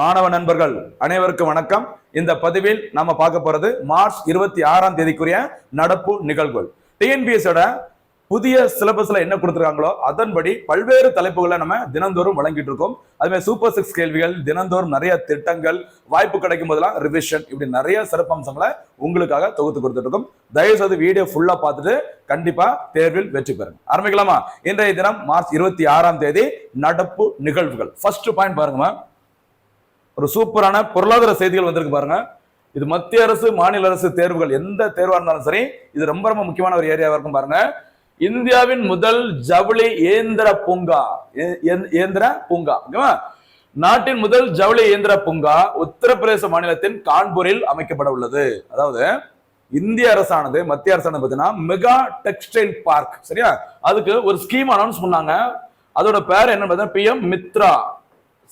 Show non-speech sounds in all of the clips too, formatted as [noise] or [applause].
மாணவ நண்பர்கள் அனைவருக்கும் வணக்கம். இந்த பதிவில் நாம பார்க்க போறது மார்ச் இருபத்தி ஆறாம் தேதிக்குரிய நடப்பு நிகழ்வுகள். டிஎன்பிஎஸோட புதிய சிலபஸ்ல என்ன கொடுத்துருக்காங்களோ அதன்படி பல்வேறு தலைப்புகளை நம்ம தினந்தோறும் வழங்கிட்டு இருக்கோம். அதுமாதிரி சூப்பர் சிக்ஸ் கேள்விகள் தினந்தோறும் நிறைய திட்டங்கள் வாய்ப்பு கிடைக்கும் போதெல்லாம் ரிவிஷன் இப்படி நிறைய சிறப்பம்சங்களை உங்களுக்காக தொகுத்து கொடுத்துட்டு இருக்கோம். தயவு செய்து வீடியோ ஃபுல்லா பார்த்துட்டு கண்டிப்பா தேர்வில் வெற்றி பெறுங்க. ஆரம்பிக்கலாமா? இன்றைய தினம் மார்ச் இருபத்தி ஆறாம் தேதி நடப்பு நிகழ்வுகள். ஃபர்ஸ்ட் பாயிண்ட் பாருங்கம்மா. ஒரு சூப்பரான பொருளாதார செய்திகள் வந்திருக்கு பாருங்க. இது மத்திய அரசு மாநில அரசு தேர்வுகள் எந்த தேர்வாக இருந்தாலும் சரி இது ரொம்ப ரொம்ப முக்கியமான ஒரு ஏரியாவாக இருக்கும் பாருங்க. இந்தியாவின் முதல் ஜவுளி இயந்திர பூங்கா இயந்திர பூங்கா ஓகேவா? நாட்டின் முதல் ஜவுளி இயந்திர பூங்கா உத்தரப்பிரதேச மாநிலத்தின் கான்பூரில் அமைக்கப்பட உள்ளது. அதாவது இந்திய அரசானது மத்திய அரசானது பார்த்தீங்கன்னா மெகா டெக்ஸ்டைல் பார்க் சரியா? அதுக்கு ஒரு ஸ்கீம் அனௌன்ஸ் பண்ணாங்க. அதோட பேர் என்ன பார்த்தீங்கன்னா பிஎம் மித்ரா.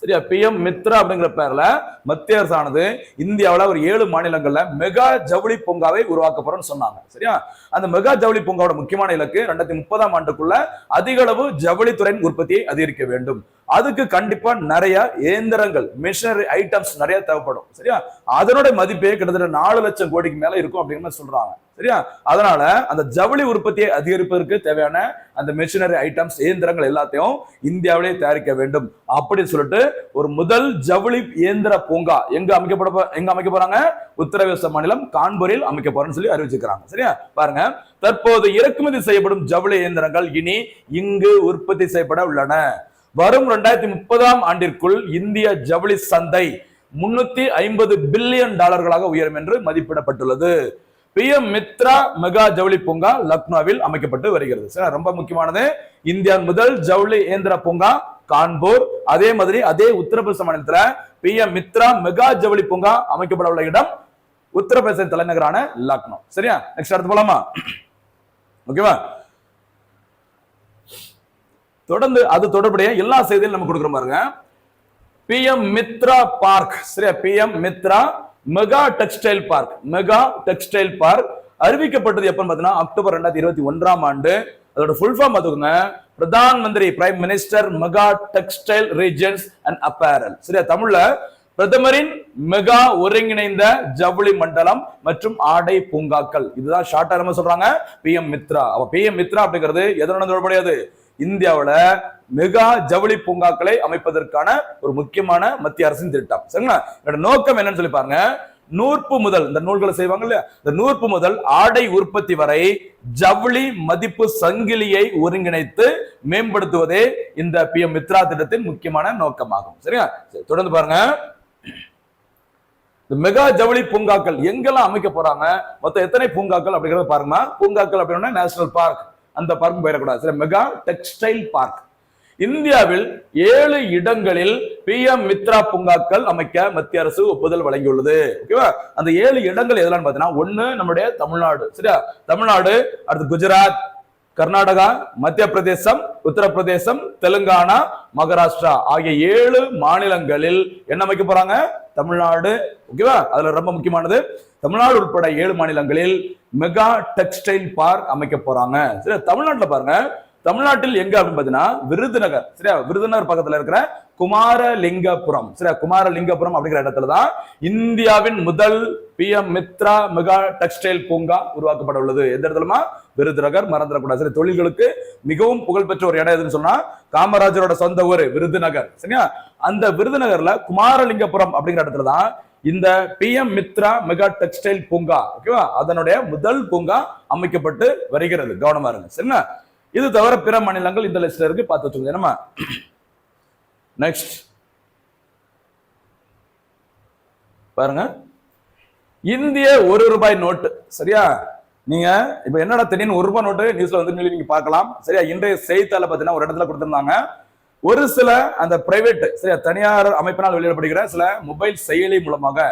சரியா? பி எம் மித்ரா அப்படிங்கிற பேர்ல மத்திய அரசானது இந்தியாவுல ஒரு ஏழு மாநிலங்கள்ல மெகா ஜவுளி பூங்காவை உருவாக்க போறோம்னு சொன்னாங்க. சரியா? அந்த மெகா ஜவுளி பூங்காவோட முக்கியமான இலக்கு ரெண்டாயிரத்தி முப்பதாம் ஆண்டுக்குள்ள அதிக அளவு ஜவுளித்துறையின் உற்பத்தியை அதிகரிக்க வேண்டும். அதுக்கு கண்டிப்பா நிறைய இயந்திரங்கள் மிஷினரி ஐட்டம்ஸ் நிறைய தேவைப்படும். சரியா? அதனுடைய மதிப்பே கிட்டத்தட்ட நாலு லட்சம் கோடிக்கு மேல இருக்கும் அப்படின்னு சொல்றாங்க. சரியா? அதனால அந்த ஜவுளி உற்பத்தியை அதிகரிப்பதற்கு தேவையான அந்த மிஷினரி ஐட்டம்ஸ் இயந்திரங்கள் எல்லாத்தையும் இந்தியாவிலே தயாரிக்க வேண்டும் அப்படின்னு சொல்லிட்டு ஒரு முதல் ஜவுளி இயந்திர பூங்கா எங்க அமைக்கப்பட எங்க அமைக்க போறாங்க? உத்தரப்பிரதேச மாநிலம் கான்பூரில் அமைக்க போறேன்னு சொல்லி அறிவிச்சிருக்காங்க சரியா? பாருங்க. தற்போது இறக்குமதி செய்யப்படும் ஜவுளி இயந்திரங்கள் இனி இங்கு உற்பத்தி செய்யப்பட உள்ளன. வரும் ரெண்டாயிரத்தி முப்பதாம் ஆண்டிற்குள் இந்திய ஜவுளி சந்தை முன்னூத்தி ஐம்பது பில்லியன் டாலர்களாக உயரும் என்று மதிப்பிடப்பட்டுள்ளது. பிஎம் மித்ரா மெகா ஜவுளி பூங்கா லக்னோவில் அமைக்கப்பட்டு வருகிறது. சரி, ரொம்ப முக்கியமானது. இந்தியா முதல் ஜவுளி இயந்திர பூங்கா கான்பூர். அதே மாதிரி அதே உத்தரப்பிரதேச மாநிலத்துல பிஎம் மித்ரா மெகா ஜவுளி பூங்கா அமைக்கப்பட உள்ள இடம் உத்தரப்பிரதேச தலைநகரான லக்னோ. சரியா? நெக்ஸ்ட் அடுத்து போலாமா? ஓகேவா தொடர்ந்து அது தொடர்புடைய எல்லா செய்தியும் நம்ம கொடுக்குற பாருங்க. பிஎம் மித்ரா பார்க் சரியா? PM Mitra mega textile park mega textile park அறிவிக்கப்பட்டது எப்பன்னு பார்த்தீங்கன்னா அக்டோபர் ரெண்டாயிரத்தி இருபத்தி ஒன்றாம் ஆண்டு. அதோட ஃபுல் ஃபார்ம் பார்த்துக்கோங்க. Pradhan Mantri prime minister mega textile regions and apparel சரியா? தமிழ்ல பிரதமரின் மெகா ஒருங்கிணைந்த ஜவுளி மண்டலம் மற்றும் ஆடை பூங்காக்கள். இதுதான் ஷார்ட்டா நம்ம சொல்றாங்க. பிஎம் மித்ரா அப்ப பிஎம் மித்ரா அப்படிங்கிறது எதனோட தொடர்புடையது? இந்தியாவுல மெகா ஜவுளி பூங்காக்களை அமைப்பதற்கான ஒரு முக்கியமான மத்திய அரசின் திட்டம். சரிங்களா? என்னோட நோக்கம் என்னன்னு சொல்லி பாருங்க. நூற்பு முதல் இந்த நூல்களை செய்வாங்க இல்லையா? இந்த நூற்பு முதல் ஆடை உற்பத்தி வரை ஜவுளி மதிப்பு சங்கிலியை ஒருங்கிணைத்து மேம்படுத்துவதே இந்த பி எம் மித்ரா திட்டத்தின் முக்கியமான நோக்கமாகும். சரியா? சரி, தொடர்ந்து பாருங்க. இந்த மெகா ஜவுளி பூங்காக்கள் எங்கெல்லாம் அமைக்க போறாங்க? மொத்தம் எத்தனை பூங்காக்கள் அப்படிங்கறத பாருங்க பூங்காக்கள் அப்படின்னா நேஷனல் பார்க். அந்த பார்க் போயிடக்கூடாது. சரி மெகா டெக்ஸ்டைல் பார்க் இந்தியாவில் ஏழு இடங்களில் பிஎம் மித்ரா பூங்காக்கள் அமைக்க மத்திய அரசு ஒப்புதல் வழங்கியுள்ளது. ஓகேவா அந்த ஏழு இடங்கள் எதெல்லாம் பார்த்தீங்கன்னா ஒன்று நம்முடைய தமிழ்நாடு. சரியா? தமிழ்நாடு அடுத்து குஜராத் கர்நாடகா மத்திய பிரதேசம் உத்தரப்பிரதேசம் தெலுங்கானா மகாராஷ்டிரா ஆகிய ஏழு மாநிலங்களில் என்ன அமைக்க போறாங்க? தமிழ்நாடு ஓகேவா அதுல ரொம்ப முக்கியமானது தமிழ்நாடு உட்பட ஏழு மாநிலங்களில் மெகா டெக்ஸ்டைல் பார்க் அமைக்க போறாங்க. சரி தமிழ்நாட்டில் பாருங்க தமிழ்நாட்டில் எங்க அப்படின்னு பாத்தீங்கன்னா விருதுநகர். சரியா? விருதுநகர் பக்கத்துல இருக்கிற குமாரலிங்கபுரம். சரியா? குமாரலிங்கபுரம் அப்படிங்கிற இடத்துல தான் இந்தியாவின் முதல் பிஎம் மித்ரா மெகா டெக்ஸ்டைல் பூங்கா உருவாக்கப்பட உள்ளது. எந்த இடத்துலமா விருதுநகர் மறந்துடக்கூடாது. சரி தொழில்களுக்கு மிகவும் புகழ்பெற்ற ஒரு இடம் எதுன்னு சொன்னா காமராஜரோட சொந்த ஊர் விருதுநகர். சரியா? அந்த விருதுநகர்ல குமாரலிங்கபுரம் அப்படிங்கிற இடத்துல தான் இந்த பிஎம் மித்ரா மெகா டெக்ஸ்டைல் பூங்கா ஓகேவா? அதனுடைய முதல் பூங்கா அமைக்கப்பட்டு வருகிறது. கவனமா இருங்க. சரிங்களா? இது தவிர பிற மாநிலங்கள் இந்த லிஸ்ட்ல இருக்கு பார்த்து வச்சுக்கோங்க. நம்ம நெக்ஸ்ட் பாருங்க. இந்திய ஒரு ரூபாய் நோட்டு சரியா? நீங்க இப்ப என்னடா திடீர்னு ஒரு ரூபாய் நோட்டு நியூஸ்ல வந்து நீங்க பார்க்கலாம். சரியா? இன்றைய செய்தித்தாள பாத்தீங்கன்னா ஒரு இடத்துல கொடுத்திருந்தாங்க. ஒரு சில அந்த பிரைவேட் சரியா? தனியார் அமைப்பினால் வெளியிடப்படுகிற சில மொபைல் செயலி மூலமாக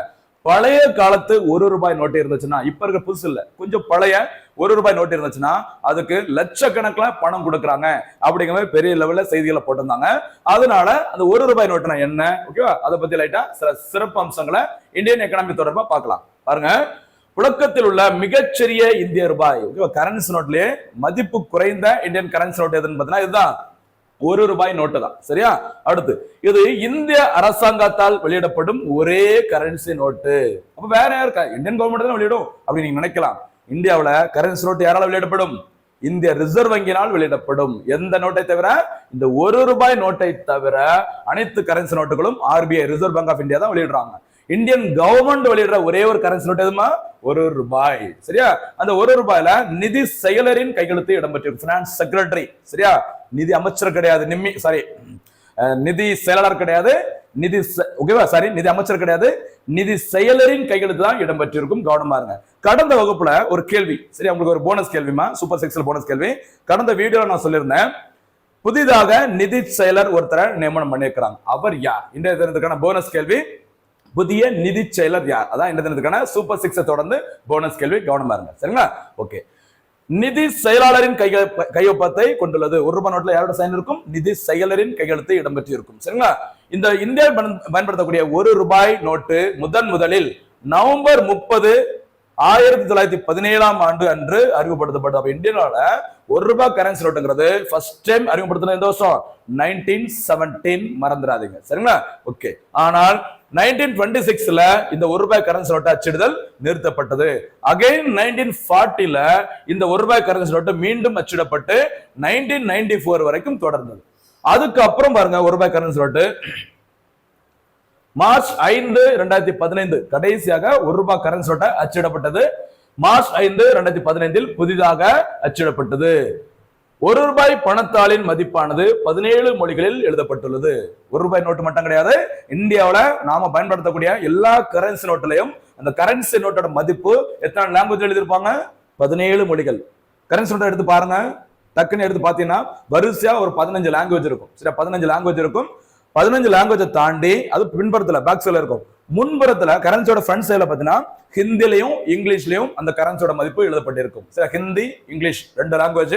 பழைய காலத்து ஒரு ரூபாய் நோட்டு இருந்துச்சுன்னா இப்ப இருக்க புதுசு இல்ல. கொஞ்சம் பழைய ஒரு ரூபாய் நோட்டு இருந்துச்சுன்னா அதுக்கு லட்சக்கணக்கில் பணம் கொடுக்குறாங்க அப்படிங்கிற மாதிரி பெரிய லெவலில் செய்திகளை போட்டிருந்தாங்க. அதனால அந்த ஒரு ரூபாய் நோட்டுனா என்ன? ஓகேவா அதை பத்தி லைட்டா சில சிறப்பு அம்சங்களை இந்தியன் எக்கனாமி தொடர்பா பார்க்கலாம். பாருங்க. புழக்கத்தில் உள்ள மிகச்சிறிய இந்திய ரூபாய். ஓகேவா கரன்சி நோட்லயே மதிப்பு குறைந்த இந்தியன் கரன்சி நோட் எதுன்னு பார்த்தீங்கன்னா இதுதான். ஒரு ரூபாய் நோட்டு தான். சரியா? அடுத்து இது இந்திய அரசாங்கத்தால் வெளியிடப்படும் ஒரே கரன்சி நோட்டு அப்ப வேற யார் இந்தியன் கவர்மெண்ட் தான் வெளியிடும்? அப்படி நீங்க நினைக்கலாம். இந்தியாவில் கரன்சி நோட்டு யாரால வெளியிடப்படும்? இந்திய ரிசர்வ் வங்கியினால் வெளியிடப்படும். எந்த நோட்டை தவிர? இந்த ஒரு ரூபாய் நோட்டை தவிர அனைத்து currency நோட்டுகளும் RBI reserve bank of India தான் வெளியிடுறாங்க. இந்தியன் கவர்மெண்ட் வெளியிடுற ஒரே ஒரு கரன்சி நோட் எதுமா ஒரு ரூபாய். சரியா? அந்த ஒரு ரூபாயில நிதி செயலரின் கையெழுத்து இடம்பெற்றிருக்கும் பினான்ஸ் செக்ரட்டரி சரியா? நிதி அமைச்சர் கிடையாது நிம்மி சாரி நிதி செயலாளர் கிடையாது நிதி செ- ஓகேவா சாரி நிதி அமைச்சர் கிடையாது நிதி செயலரின் கையெழுத்து தான் இடம்பெற்றிருக்கும் கவனமா இருங்க. கடந்த வகுப்புல ஒரு கேள்வி. சரி உங்களுக்கு ஒரு போனஸ் கேள்விமா சூப்பர் சிக்ஸ்ல போனஸ் கேள்வி. கடந்த வீடியோல நான் சொல்லியிருந்தேன் புதிதாக நிதி செயலர் ஒருத்தரை நியமனம் பண்ணியிருக்கிறாங்க. அவர் யார்? இன்றைய தினத்துக்கான போனஸ் கேள்வி. புதிய நிதி செயலர் யார்? அதான் இந்த தினத்துக்கான சூப்பர் சிக்ஸை தொடர்ந்து போனஸ் கேள்வி கவனமா இருங்க. சரிங்களா? ஓகே நிதி செயலாளரின் கைய கையொப்பத்தை கொண்டுள்ளது. ஒரு ரூபாய் நோட்டில் யாரோட சைன் இருக்கும்? நிதி செயலரின் கையெழுத்து இடம்பெற்று இருக்கும். சரிங்களா? இந்த இந்தியா பயன்படுத்தக்கூடிய ஒரு ரூபாய் நோட்டு முதன் முதலில் நவம்பர் முப்பது ஆயிரத்தி தொள்ளாயிரத்தி பதினேழாம் ஆண்டு அன்று அறிமுகப்படுத்தப்பட்டது. அப்ப இந்தியாவோட ஒரு ரூபாய் கரன்சி நோட்டுங்கிறது ஃபர்ஸ்ட் டைம் அறிமுகப்படுத்தின எந்த வருஷம்? நைன்டீன் செவன்டீன் மறந்துடாதீங்க. சரிங்களா? ஓகே ஆனால் நைன்டீன் டுவெண்ட்டி சிக்ஸ்ல இந்த ஒரு ரூபாய் கரன்சி நோட்டு அச்சிடுதல் நிறுத்தப்பட்டது. அகைன் நைன்டீன் ஃபார்ட்டில இந்த ஒரு ரூபாய் கரன்சி நோட்டு மீண்டும் அச்சிடப்பட்டு நைன்டீன் நைன்டி ஃபோர் வரைக்கும் தொடர்ந்தது. அதுக்கப்புறம் பாருங்க ஒரு ரூபாய் கரன்சி நோட்டு மார்ச் ஐந்து ரெண்டாயிரத்தி பதினைந்து. கடைசியாக ஒரு ரூபாய் கரன்சி நோட்டை அச்சிடப்பட்டது. மார்ச் ஐந்து ரெண்டாயிரத்தி பதினைந்தில் புதிதாக அச்சிடப்பட்டது. ஒரு ரூபாய் பணத்தாளின் மதிப்பானது பதினேழு மொழிகளில் எழுதப்பட்டுள்ளது. ஒரு ரூபாய் நோட்டு மட்டும் கிடையாது. இந்தியாவில் நாம பயன்படுத்தக்கூடிய எல்லா கரன்சி நோட்டிலையும் அந்த கரன்சி நோட்டோட மதிப்பு எத்தனை லாங்குவேஜ் எழுதியிருப்பாங்க? பதினேழு மொழிகள். கரன்சி நோட்டை எடுத்து பாருங்க. டக்குன்னு எடுத்து பார்த்தீங்கன்னா வரிசையா ஒரு பதினஞ்சு லாங்குவேஜ் இருக்கும். சரி பதினஞ்சு லாங்குவேஜ் இருக்கும். பதினஞ்சு லாங்குவேஜை தாண்டி அது பின்புறத்துல பேக் சைடுல இருக்கும். முன்புறத்துல கரன்சியோட ஃப்ரண்ட் சைடில் பாத்தீங்கன்னா ஹிந்திலையும் இங்கிலீஷ்லயும் அந்த கரன்சியோட மதிப்பு எழுதப்பட்டிருக்கும். சரி ஹிந்தி இங்கிலீஷ் ரெண்டு லாங்குவேஜ்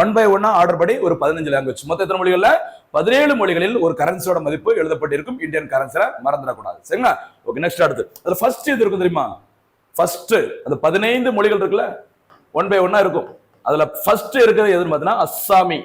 ஒன் பை ஒன்னா ஆர்டர் படி ஒரு பதினஞ்சு லாங்குவேஜ் மொத்த எத்தனை மொழிகள்ல? பதினேழு மொழிகளில் ஒரு கரன்சியோட மதிப்பு எழுதப்பட்டிருக்கும். இந்தியன் கரன்சில மறந்துடக்கூடாது. சரிங்களா? ஓகே நெக்ஸ்ட் அடுத்து. அது ஃபர்ஸ்ட் இது இருக்கும் தெரியுமா? ஃபர்ஸ்ட் அந்த பதினைந்து மொழிகள் இருக்குல்ல? ஒன் பை ஒன்னா இருக்கும். அதுல ஃபர்ஸ்ட் இருக்கிறது எதுன்னு பார்த்தீங்கன்னா அஸ்ஸாமி.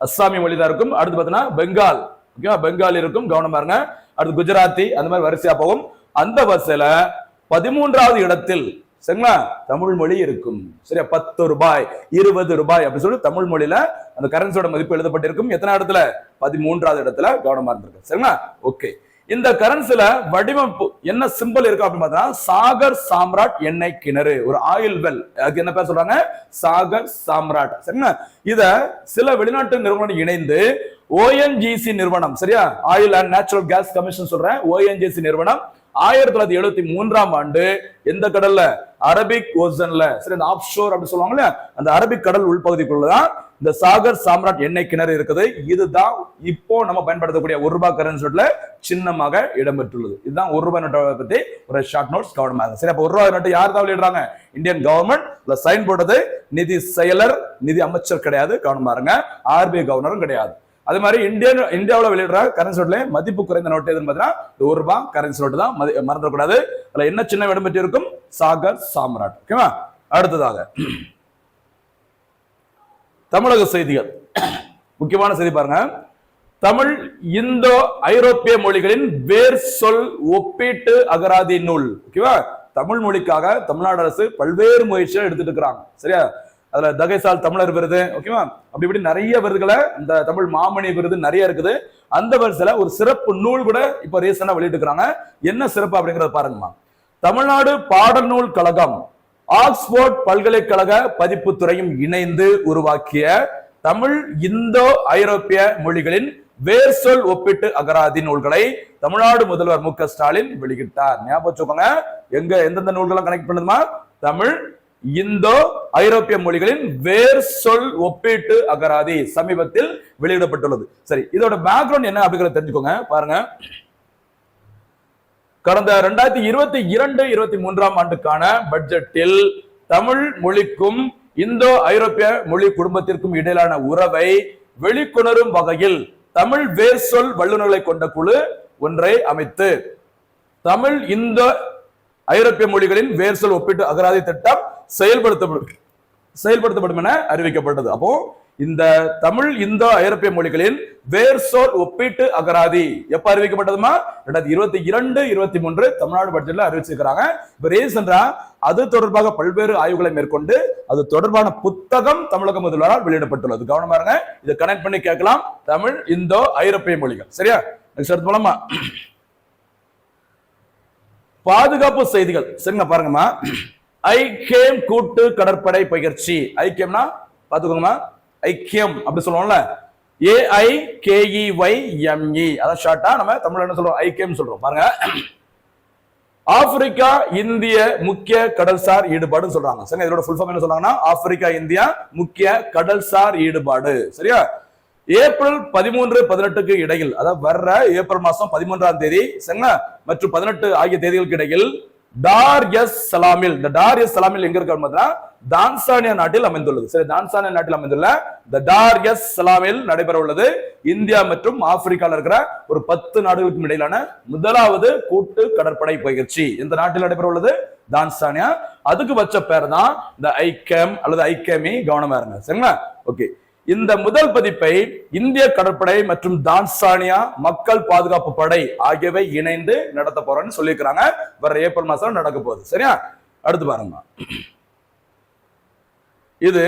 அஸ்ஸாமி மொழி தான் இருக்கும். அடுத்து பார்த்தீங்கன்னா பெங்கால். ஓகேவா? பெங்காலி இருக்கும். கவனம் பாருங்க. அடுத்து குஜராத்தி அந்த மாதிரி வரிசையா போகும். அந்த வரிசையில பதிமூன்றாவது இடத்தில் சரிங்களா? தமிழ் மொழி இருக்கும். சரியா? பத்து ரூபாய் இருபது ரூபாய் அப்படின்னு சொல்லி தமிழ் மொழியில அந்த கரன்சியோட மதிப்பு எழுதப்பட்டிருக்கும். எத்தனை இடத்துல? பதிமூன்றாவது இடத்துல கவனமா இருந்திருக்கு சரிங்களா? ஓகே. இந்த கரன்சில வடிவமைப்பு என்ன சிம்பிள் இருக்கு அப்படின்னு பார்த்தா சாகர் சாம்ராட் எண்ணெய் கிணறு ஒரு ஆயில் வெல் அதுக்கு என்ன பேர் சொல்றாங்க? சாகர் சாம்ராட். சரிங்களா? இத சில வெளிநாட்டு நிறுவனம் இணைந்து ஓஎன்ஜிசி நிறுவனம் சரியா? Oil and natural gas commission சொல்றேன். ஓஎன்ஜிசி நிறுவனம் ஆயிரத்தி தொள்ளாயிரத்தி எழுபத்தி மூன்றாம் ஆண்டு எந்த கடல்ல? அரபிக் ஓசன்ல சரி இந்த ஆப் ஷோர் அப்படின்னு சொல்லுவாங்கல்ல அந்த அரபிக் கடல் உள்பகுதிக்குள்ளதான் இந்த சாகர் சாம்ராட் எண்ணெய் கிணறு இருக்குது. இதுதான் இப்போ நம்ம பயன்படுத்தக்கூடிய ஒரு ரூபாய் கரன்சி நோட்ல சின்னமாக இடம்பெற்றுள்ளது. இதுதான் ஒரு ரூபாய் நோட்டை பத்தி ஒரு ஷார்ட் நோட்ஸ் கவனமாக சரி அப்ப ஒரு ரூபாய் நோட்டு யார் தான் வெளியிடுறாங்க? இந்தியன் கவர்மெண்ட் இதுல சைன் போட்டது நிதி செயலர் நிதி அமைச்சர் கிடையாது. கவனமா இருங்க. ஆர்பிஐ கவர்னரும் கிடையாது. அதே மாதிரி இந்தியன் இந்தியாவில் வெளியிடுற கரன்சி நோட்ல மதிப்பு குறைந்த நோட்டு எதுன்னு பார்த்தீங்கன்னா ஒரு ரூபாய் கரன்சி நோட்டு தான் மறந்துடக்கூடாது. அதில் என்ன சின்ன இடம் இருக்கும் சாகர் சாம்ராட். ஓகேவா? அடுத்ததாக. தமிழக செய்திகள். முக்கியமான செய்தி பாருங்க. தமிழ் இந்தோ ஐரோப்பிய மொழிகளின் வேர் சொல் ஒப்பீட்டு அகராதி நூல். ஓகேவா? தமிழ் மொழிக்காக தமிழ்நாடு அரசு பல்வேறு முயற்சிகள் எடுத்துட்டு இருக்கிறாங்க. சரியா? அதுல தகைசால் தமிழர் விருது ஓகேவா? அப்படி இப்படி நிறைய விருதுகளை இந்த தமிழ் மாமணி விருது நிறைய இருக்குது. அந்த வரிசையில ஒரு சிறப்பு நூல் கூட இப்ப ரீசனா வெளியிட்டு இருக்கிறாங்க என்ன சிறப்பு அப்படிங்கறத பாருங்கம்மா. தமிழ்நாடு பாடநூல் கழகம் ஆக்ஸ்போர்ட் பல்கலைக்கழக பதிப்புத்துறையும் இணைந்து உருவாக்கிய தமிழ் இந்தோ ஐரோப்பிய மொழிகளின் வேர் சொல் ஒப்பிட்டு அகராதி நூல்களை தமிழ்நாடு முதல்வர் மு ஸ்டாலின் வெளியிட்டார். ஞாபகம் வச்சுக்கோங்க எங்க எந்தெந்த நூல்களும் கனெக்ட் பண்ணுதுமா? தமிழ் இந்தோ ஐரோப்பிய மொழிகளின் வேர் சொல் ஒப்பீட்டு அகராதி சமீபத்தில் வெளியிடப்பட்டுள்ளது. சரி இதோட பேக்ரவுண்ட் என்ன அப்படிங்கிறத தெரிஞ்சுக்கோங்க. பாருங்க. கடந்த ரெண்டாயிரத்தி இருபத்தி இரண்டு இருபத்தி மூன்றாம் ஆண்டுக்கான பட்ஜெட்டில் தமிழ் மொழிக்கும் இந்தோ ஐரோப்பிய மொழி குடும்பத்திற்கும் இடையிலான உறவை வெளிக்கொணரும் வகையில் தமிழ் வேர் சொல் வல்லுநர்களை கொண்ட குழு ஒன்றை அமைத்து தமிழ் இந்த ஐரோப்பிய மொழிகளின் வேர் சொல் ஒப்பீட்டு அகராதி திட்டம் செயல்படுத்தப்படும் செயல்படுத்தப்படும் என அறிவிக்கப்பட்டது. அப்போ இந்த தமிழ் இந்தோ ஐரோப்பிய மொழிகளின் வேர்சோர் ஒப்பீட்டு அகராதி. எப்ப அறிவிக்கப்பட்டதுமா? ரெண்டாயிரத்தி இருபத்தி இரண்டு இருபத்தி மூன்று தமிழ்நாடு பட்ஜெட்ல அறிவிச்சிருக்கிறாங்க. இப்ப ரீசெண்டா அது தொடர்பாக பல்வேறு ஆய்வுகளை மேற்கொண்டு அது தொடர்பான புத்தகம் தமிழக முதல்வரால் வெளியிடப்பட்டுள்ளது. கவனமா இருங்க. இதை கனெக்ட் பண்ணி கேட்கலாம். தமிழ் இந்தோ ஐரோப்பிய மொழிகள். சரியா? நெக்ஸ்ட் போலாமா? பாதுகாப்பு செய்திகள். சரிங்க பாருங்கம்மா. ஐக்கியம் கூட்டு கடற்படை பயிற்சி. ஐக்கியம்னா பாத்துக்கோங்கம்மா. ஐக்கியம் அப்படி சொல்லுவோம்ல. ஏஐ கேஇஒய் எம்இ அதான் ஷார்ட்டா நம்ம தமிழ் என்ன சொல்றோம்? ஐக்கியம் சொல்றோம். பாருங்க. ஆப்பிரிக்கா இந்திய முக்கிய கடல்சார் ஈடுபாடுன்னு சொல்றாங்க. சரி இதோட ஃபுல் ஃபார்ம் என்ன சொல்றாங்கன்னா ஆப்பிரிக்கா இந்தியா முக்கிய கடல்சார் ஈடுபாடு. சரியா? ஏப்ரல் பதிமூன்று பதினெட்டுக்கு இடையில் அதாவது வர்ற ஏப்ரல் மாசம் பதிமூன்றாம் தேதி சரிங்களா? மற்றும் பதினெட்டு ஆகிய தேதிகளுக்கு இடையில் டார் எஸ் சலாமில் இந்த டார் எஸ் சலாமில் எங்க இருக்கு பார்த்தீங்கன்னா தான்சானியா நாட்டில் அமைந்துள்ளது. சரி தான்சானியா நாட்டில் அமைந்துள்ள இந்த டார் எஸ் சலாமில் நடைபெற உள்ளது. இந்தியா மற்றும் ஆப்பிரிக்கால இருக்கிற ஒரு பத்து நாடுகளுக்கும் இடையிலான முதலாவது கூட்டு கடற்படை பயிற்சி இந்த நாட்டில் நடைபெற உள்ளது? தான்சானியா. அதுக்கு வச்ச பேர் தான் இந்த ஐக்கேம் அல்லது ஐக்கேமி கவனமா இருங்க. சரிங்களா? ஓகே. இந்த முதல் பதிப்பை இந்திய கடற்படை மற்றும் தான்சானியா மக்கள் பாதுகாப்பு படை ஆகியவை இணைந்து நடத்த போறோம்னு சொல்லியிருக்கிறாங்க. வர ஏப்ரல் மாசம் நடக்க போகுது. சரியா? அடுத்து பாருங்க. இது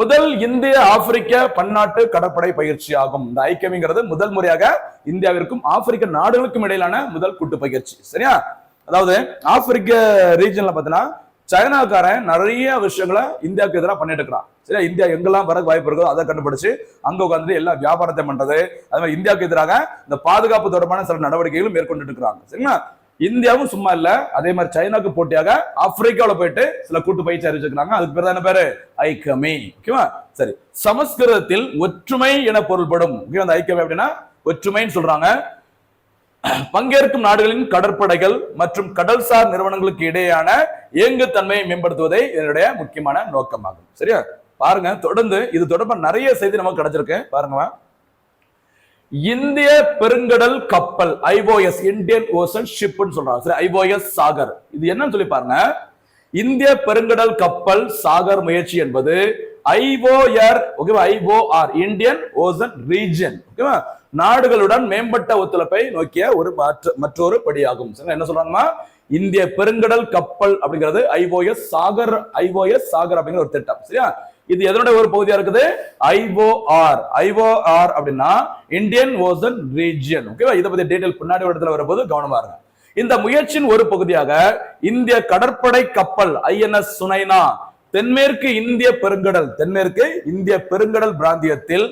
முதல் இந்திய ஆப்பிரிக்க பன்னாட்டு கடற்படை பயிற்சி ஆகும். இந்த ஐக்கியம்ங்கிறது முதல் முறையாக இந்தியாவிற்கும் ஆப்பிரிக்க நாடுகளுக்கும் இடையிலான முதல் கூட்டு பயிற்சி. சரியா? அதாவது ஆப்பிரிக்க ரீஜன்ல பாத்தீங்கன்னா சைனாக்காரன் நிறைய விஷயங்களை இந்தியாவுக்கு எதிராக பண்ணிட்டு இருக்கிறான். சரியா? இந்தியா எங்கெல்லாம் வர வாய்ப்பு இருக்கோ அதை கண்டுபிடிச்சு அங்க உட்காந்து எல்லா வியாபாரத்தை பண்றது. அது மாதிரி இந்தியாவுக்கு எதிராக இந்த பாதுகாப்பு தொடர்பான சில நடவடிக்கைகளும் மேற்கொண்டு இருக்கிறாங்க சரிங்களா? இந்தியாவும் சும்மா இல்ல. அதே மாதிரி சைனாக்கு போட்டியாக ஆப்பிரிக்காவில போயிட்டு சில கூட்டு பயிற்சி அறிவிச்சிருக்காங்க அதுக்கு பேர் தான் என்ன பேரு? ஐக்கமே ஓகேவா? சரி. சமஸ்கிருதத்தில் ஒற்றுமை என பொருள்படும். ஓகே அந்த அப்படின்னா ஒற்றுமைன்னு சொல்றாங்க. பங்கேற்கும் நாடுகளின் கடற்படைகள் மற்றும் கடல்சார் நிறுவனங்களுக்கு இடையேயான இயங்குத்தன்மையை மேம்படுத்துவதே இதனுடைய முக்கியமான நோக்கமாகும். சரியா? பாருங்க தொடர்ந்து இது தொடர்பா நிறைய செய்தி நமக்கு கிடைச்சிருக்கு. பாருங்க இந்திய பெருங்கடல் கப்பல் ஐஓஎஸ் இந்தியன் ஓசன் ஷிப்னு சொல்றாங்க. சரி ஐஓஎஸ் சாகர். இது என்னன்னு சொல்லி பாருங்க. இந்திய பெருங்கடல் கப்பல் சாகர் முயற்சி என்பது ஐஓஆர் ஓகேவா ஐஓஆர் இந்தியன் ஓசன் ரீஜன் ஓகேவா நாடுகளுடன் மேம்பட்ட ஒத்துழைப்பை நோக்கிய ஒரு மாற்று மற்றொரு படியாகும். சரிங்களா? என்ன சொல்றாங்கன்னா இந்திய பெருங்கடல் கப்பல் அப்படிங்கிறது ஐஓஎஸ் சாகர் ஐஓஎஸ் சாகர் அப்படிங்கிற ஒரு திட்டம். சரியா? இது எதனுடைய ஒரு பகுதியா இருக்குது? ஐஓஆர் ஐஓஆர் அப்படின்னா இந்தியன் ஓசன் ரீஜியன் ஓகேவா இதை பத்தி டீடைல் பின்னாடி இடத்துல வரும்போது கவனமா இருங்க. இந்த முயற்சியின் ஒரு பகுதியாக இந்திய கடற்படை கப்பல் ஐஎன்எஸ் சுனைனா தென்மேற்கு இந்திய பெருங்கடல் தென்மேற்கு இந்திய பெருங்கடல் பிராந்தியத்தில்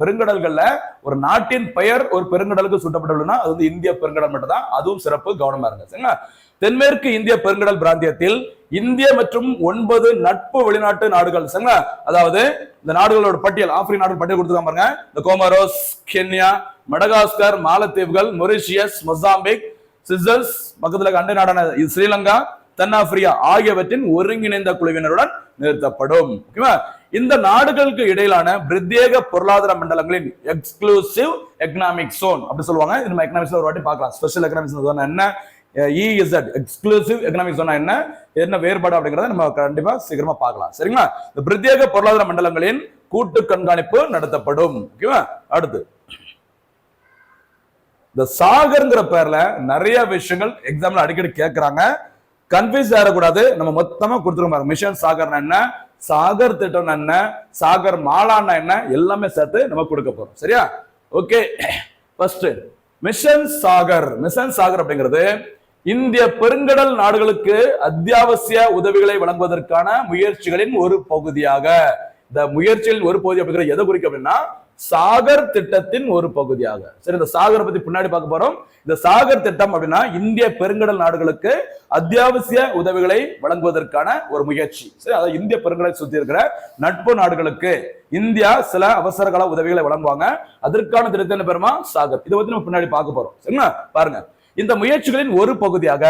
பெருங்கடல்கள்ல ஒரு நாட்டின் பெயர் ஒரு பெருங்கடலுக்கு சுட்டப்பட்டுள்ளதுன்னா அது வந்து இந்திய பெருங்கடல் மட்டும் தான் அதுவும் சிறப்பு கவனமா இருங்க. சரிங்களா? தென்மேற்கு இந்திய பெருங்கடல் பிராந்தியத்தில் இந்திய மற்றும் ஒன்பது நட்பு வெளிநாட்டு நாடுகள். சரிங்களா? அதாவது இந்த நாடுகளோட பட்டியல் ஆப்பிரிக்க நாடுகள் பட்டியல் கொடுத்துருக்காங்க பாருங்க. இந்த கோமரோஸ் கென்யா மடகாஸ்கர் மாலத்தீவுகள் மொரிஷியஸ் மொசாம்பிக் சிசல்ஸ் பக்கத்துல அண்டை நாடான இது ஸ்ரீலங்கா தென்னாப்பிரிக்கா ஆகியவற்றின் ஒருங்கிணைந்த குழுவினருடன் நிறுத்தப்படும். ஓகேவா? இந்த நாடுகளுக்கு இடையிலான பிரத்யேக பொருளாதார மண்டலங்களின் எக்ஸ்க்ளூசிவ் எக்கனாமிக் சோன் அப்படி சொல்லுவாங்க. இது நம்ம எக்கனாமிக்ஸ் ஒரு வாட்டி பார்க்கலாம். ஸ்பெஷல் எக்கனாமிக்ஸ் என்ன? இஇசட் எக்ஸ்க்ளூசிவ் எக்கனாமிக் சோனா என்ன? என்ன வேறுபாடு அப்படிங்கிறத நம்ம கண்டிப்பா சீக்கிரமா பார்க்கலாம். சரிங்களா? இந்த பிரத்யேக பொருளாதார மண்டலங்களின் கூட்டு கண்காணிப்பு நடத்தப்படும். ஓகேவா அடுத்து. இந்த சாகர்ங்கிற பேர்ல நிறைய விஷயங்கள் எக்ஸாம்ல அடிக்கடி கேட்கறாங்க கன்ஃபியூஸ் ஆகக்கூடாது நம்ம மொத்தமா கொடுத்துருக்க பாருங்க. மிஷன் சாகர்னா என்ன? சாகர் திட்டம் என்ன? சாகர் மாலான்னா என்ன? எல்லாமே சேர்த்து நம்ம கொடுக்க போறோம். சரியா? Okay first mission Sagar. Mission Sagar அப்படிங்கிறது இந்திய பெருங்கடல் நாடுகளுக்கு அத்தியாவசிய உதவிகளை வழங்குவதற்கான முயற்சிகளின் ஒரு பகுதியாக. இந்த முயற்சிகளின் ஒரு பகுதி அப்படிங்கிற எதை குறிக்கும் அப்படின்னா சாகர் திட்டத்தின் ஒரு பகுதியாக. சரி இந்த சாகர் பத்தி பின்னாடி பார்க்க போறோம். இந்த சாகர் திட்டம் அப்படின்னா இந்திய பெருங்கடல் நாடுகளுக்கு அத்தியாவசிய உதவிகளை வழங்குவதற்கான ஒரு முயற்சி. சரி அதாவது இந்திய பெருங்கடலை சுத்தி இருக்கிற நட்பு நாடுகளுக்கு இந்தியா சில அவசர கால உதவிகளை வழங்குவாங்க. அதற்கான திட்டத்தை என்ன பெருமா சாகர். இதை பத்தி நம்ம பின்னாடி பார்க்க போறோம். சரிங்களா? பாருங்க. இந்த முயற்சிகளின் ஒரு பகுதியாக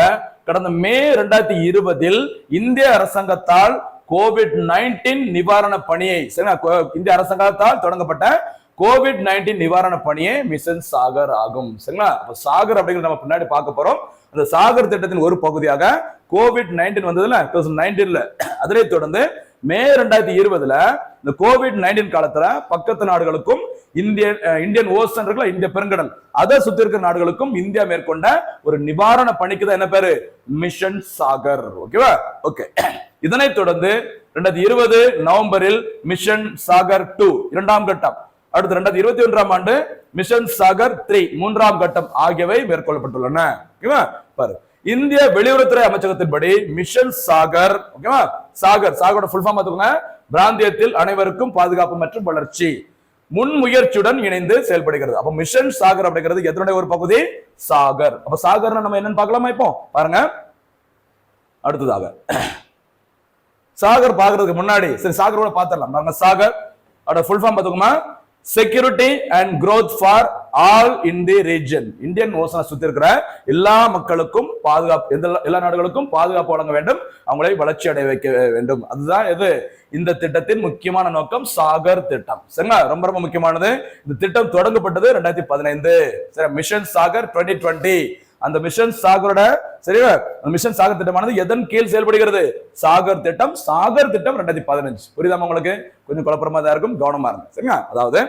கடந்த மே இரண்டாயிரத்தி இருபதில் இந்திய அரசாங்கத்தால் கோவிட் நைன்டீன் நிவாரண பணியை சரிங்களா? கோ- இந்திய அரசாங்கத்தால் தொடங்கப்பட்ட கோவிட் நைன்டீன் நிவாரண பணியே மிஷன் சாகர் ஆகும் சரிங்களா? அப்ப சாகர் அப்படிங்கிறது நம்ம பின்னாடி பார்க்க போறோம். அந்த சாகர் திட்டத்தின் ஒரு பகுதியாக கோவிட் நைன்டீன் வந்ததுல டூ தௌசண்ட் நைன்டீன்ல அதனை தொடர்ந்து மே ரெண்டாயிரத்தி இருபதுல இந்த கோவிட் நைன்டீன் காலத்துல பக்கத்து நாடுகளுக்கும் இந்தியன் இந்தியன் ஓசன் இருக்குல்ல இந்திய பெருங்கடல் அதை சுத்தி இருக்கிற நாடுகளுக்கும் இந்தியா மேற்கொண்ட ஒரு நிவாரண பணிக்கு தான் என்ன பேரு? மிஷன் சாகர் ஓகேவா ஓகே இதனைத் தொடர்ந்து ரெண்டாயிரத்தி இருபது நவம்பரில் மிஷன் சாகர் டூ இரண்டாம் கட்டம். அடுத்து ரெண்டாயிரத்தி இருபத்தி ஒன்றாம் ஆண்டு மிஷன் சாகர் த்ரீ மூன்றாம் கட்டம் ஆகியவை மேற்கொள்ளப்பட்டுள்ளன. ஓகேவா பாரு. இந்திய வெளியுறவுத்துறை அமைச்சகத்தின்படி மிஷன் சாகர் ஓகேவா சாகர் சாகரோட ஃபுல் ஃபார்ம் பார்த்துக்கோங்க. பிராந்தியத்தில் அனைவருக்கும் பாதுகாப்பு மற்றும் வளர்ச்சி. முன்முயற்சியுடன் இணைந்து செயல்படுகிறது. அப்ப மிஷன் சாகர் அப்படிங்கிறது எதனுடைய ஒரு பகுதி? சாகர். அப்ப சாகர்னா நம்ம என்னன்னு பார்க்கலாமா இப்போ? பாருங்க. அடுத்ததாக. சாகர் பாக்குறதுக்கு முன்னாடி சரி சாகரோட பாத்திரலாம் பாருங்க சாகர். அதோட full form பார்த்துக்கோமா? Security and growth for all in the region Indian ஓசனை சுத்தி இருக்கிற எல்லா மக்களுக்கும் பாதுகாப்பு எந்த எல்லா நாடுகளுக்கும் பாதுகாப்பு வழங்க வேண்டும். அவங்களை வளர்ச்சி அடைய வைக்க வேண்டும். அதுதான் எது இந்த திட்டத்தின் முக்கியமான நோக்கம் சாகர் திட்டம். சரிங்களா? ரொம்ப ரொம்ப முக்கியமானது. இந்த திட்டம் தொடங்கப்பட்டது ரெண்டாயிரத்தி பதினைந்து. சரி மிஷன் சாகர் டுவெண்ட்டி டுவெண்ட்டி அந்த மிஷன் சாகரோட சரியா? அந்த மிஷன் சாகர் திட்டமானது எதன் கீழ் செயல்படுகிறது? சாகர் திட்டம் சாகர் திட்டம் ரெண்டாயிரத்தி பதினஞ்சு. புரியுதாமா உங்களுக்கு? கொஞ்சம் குழப்பமா தான் இருக்கும் கவனமா இருங்க. சரிங்களா? அதாவது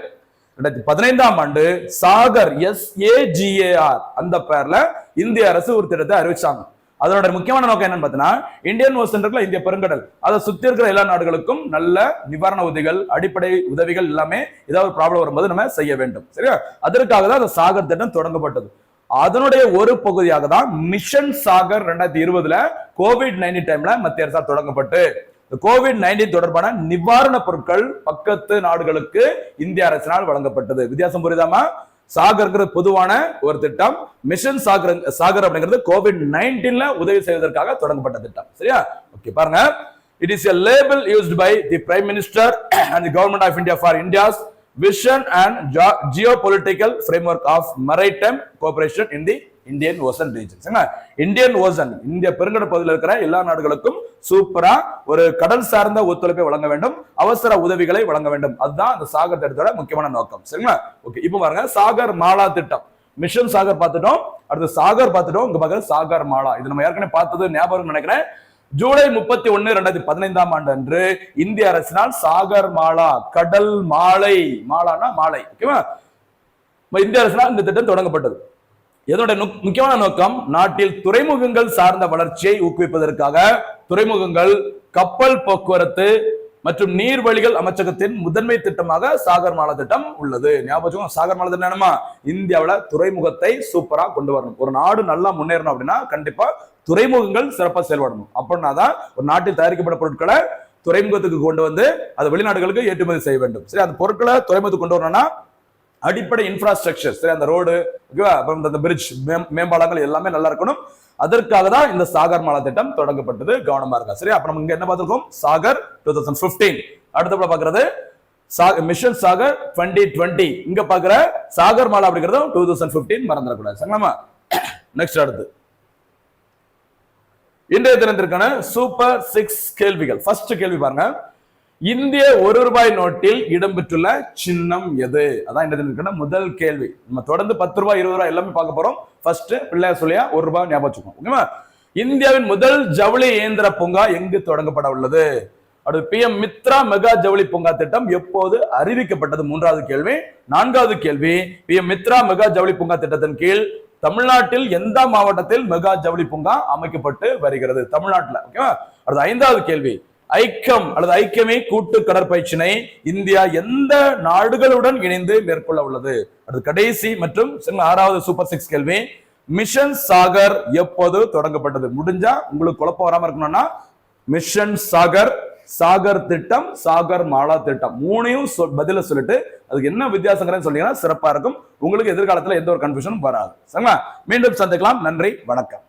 ரெண்டாயிரத்தி பதினைந்தாம் ஆண்டு சாகர் எஸ் ஏஜிஏஆர் அந்த பேர்ல இந்திய அரசு ஒரு திட்டத்தை அறிவிச்சாங்க. அதனோட முக்கியமான நோக்கம் என்னன்னு பார்த்தீங்கன்னா இந்தியன் ஓசன் இருக்குல்ல இந்திய பெருங்கடல். அதை சுத்தி இருக்கிற எல்லா நாடுகளுக்கும் நல்ல நிவாரண உதவிகள் அடிப்படை உதவிகள் எல்லாமே ஏதாவது ஒரு ப்ராப்ளம் வரும்போது நம்ம செய்ய வேண்டும். சரியா? அதற்காக தான் அந்த சாகர் திட்டம் தொடங்கப்பட்டது. அதனுடைய ஒரு பகுதியாக தான் மிஷன் சாகர் ரெண்டாயிரத்தி இருபதுல கோவிட் நைன்டீன் டைம்ல மத்திய அரசால் தொடங்கப்பட்டு. இந்த கோவிட் நைன்டீன் தொடர்பான நிவாரண பொருட்கள் பக்கத்து நாடுகளுக்கு இந்திய அரசினால் வழங்கப்பட்டது. வித்தியாசம் புரியுதாமா சாகர்ங்கிறது பொதுவான ஒரு திட்டம். மிஷன் சாகர் சாகர் அப்படிங்கிறது கோவிட் நைன்டீன்ல உதவி செய்வதற்காக தொடங்கப்பட்ட திட்டம். சரியா? ஓகே பாருங்க. It is a label used by the prime minister and the government of India for India's vision and geopolitical framework of maritime cooperation in the Indian Ocean region Indian Ocean இந்திய பெருங்கடல் பகுதியில் இருக்கிற எல்லா நாடுகளுக்கும் சூப்பரா ஒரு கடல் சார்ந்த ஒத்துழைப்பை வழங்க வேண்டும் அவசர உதவிகளை வழங்க வேண்டும். அதுதான் அந்த சாகர் திட்டத்தோட முக்கியமான நோக்கம். சரிங்களா? ஓகே இப்போ பாருங்க சாகர் மாலா திட்டம். மிஷன் சாகர் பார்த்துட்டோம் அடுத்து சாகர் பார்த்துட்டோம் இங்க பாருங்க சாகர் மாலா. இது நம்ம ஏற்கனவே பார்த்தது ஞாபகம் நினைக்கிறேன். ஜூலை முப்பத்தி ஒன்னு ரெண்டாயிரத்தி பதினைந்தாம் ஆண்டு அன்று இந்திய அரசினால் சாகர் மாலா கடல் மாலை மாலானா மாலை ஓகேவா இந்திய அரசினால் இந்த திட்டம் தொடங்கப்பட்டது. இதனுடைய முக்கியமான நோக்கம் நாட்டில் துறைமுகங்கள் சார்ந்த வளர்ச்சியை ஊக்குவிப்பதற்காக துறைமுகங்கள் கப்பல் போக்குவரத்து மற்றும் நீர்வழிகள் அமைச்சகத்தின் முதன்மை திட்டமாக சாகர் மாலா திட்டம் உள்ளது. ஞாபகம் சாகர்மாலா சாகர் திட்டம் என்னமா இந்தியாவில் துறைமுகத்தை சூப்பரா கொண்டு வரணும். ஒரு நாடு நல்லா முன்னேறணும் அப்படின்னா கண்டிப்பா துறைமுகங்கள் சிறப்பாக செயல்படணும். அப்படின்னா தான் ஒரு நாட்டில் தயாரிக்கப்பட்ட பொருட்களை துறைமுகத்துக்கு கொண்டு வந்து அது வெளிநாடுகளுக்கு ஏற்றுமதி செய்ய வேண்டும். சரி அந்த பொருட்களை துறைமுகத்துக்கு கொண்டு வரணும்னா அடிப்படை இன்ஃப்ராஸ்ட்ரக்சர் சரி அந்த ரோடு அப்புறம் இந்த பிரிட்ஜ் மேம்பாலங்கள் எல்லாமே நல்லா இருக்கணும். அதற்காக தான் இந்த சாகர் மாலா திட்டம் தொடங்கப்பட்டது கவனமா இருக்கா சரி அப்ப நம்ம இங்க என்ன பார்த்திருக்கோம்? சாகர் டூ தௌசண்ட் பிப்டீன் அடுத்தப்பட பாக்குறது மிஷன் சாகர் டுவெண்ட்டி டுவெண்ட்டி இங்க பாக்குற சாகர் மாலா அப்படிங்கிறதும் டூ தௌசண்ட் பிப்டீன் மறந்துடக்கூடாது. சரிங்களா நெக்ஸ்ட் [coughs] அடுத்து. இன்றைய தினத்திற்கான சூப்பர் சிக்ஸ் கேள்விகள். ஃபர்ஸ்ட் கேள்வி பாருங்க. இந்திய ஒரு ரூபாய் நோட்டில் இடம்பெற்றுள்ள சின்னம் எது? அதான் இன்றைய தினத்திற்கான முதல் கேள்வி. நம்ம தொடர்ந்து பத்து ரூபாய் இருபது ரூபாய் எல்லாமே பார்க்க போறோம். ஃபர்ஸ்ட் பிள்ளையார் சொல்லியா ஒரு ரூபாய் ஞாபகம் வச்சுக்கோங்க. ஓகேவா இந்தியாவின் முதல் ஜவுளி இயந்திர பூங்கா எங்கு தொடங்கப்பட உள்ளது? அடுத்து பி எம் மித்ரா மெகா ஜவுளி பூங்கா திட்டம் எப்போது அறிவிக்கப்பட்டது? மூன்றாவது கேள்வி. நான்காவது கேள்வி. பி எம் மித்ரா மெகா ஜவுளி பூங்கா திட்டத்தின் கீழ் தமிழ்நாட்டில் எந்த மாவட்டத்தில் மெகா ஜவுளி பூங்கா அமைக்கப்பட்டு வருகிறது? தமிழ்நாட்டில் ஓகேவா அடுத்து ஐந்தாவது கேள்வி. ஐக்கம் அல்லது ஐக்கியமே கூட்டு கடற்பயிற்சினை இந்தியா எந்த நாடுகளுடன் இணைந்து மேற்கொள்ள உள்ளது? அடுத்து கடைசி மற்றும் ஆறாவது சூப்பர் சிக்ஸ் கேள்வி. மிஷன் சாகர் எப்போது தொடங்கப்பட்டது? முடிஞ்சா உங்களுக்கு குழப்பம் வராம இருக்கணும்னா மிஷன் சாகர் சாகர் திட்டம் சாகர் மாலா திட்டம். மூணையும் பதில சொல்லிட்டு அதுக்கு என்ன வித்தியாசங்கிறேன்னு சொன்னீங்கன்னா சிறப்பா இருக்கும். உங்களுக்கு எதிர்காலத்துல எந்த ஒரு கன்ஃபியூஷனும் வராது. சரிங்களா? மீண்டும் சந்திக்கலாம். நன்றி. வணக்கம்.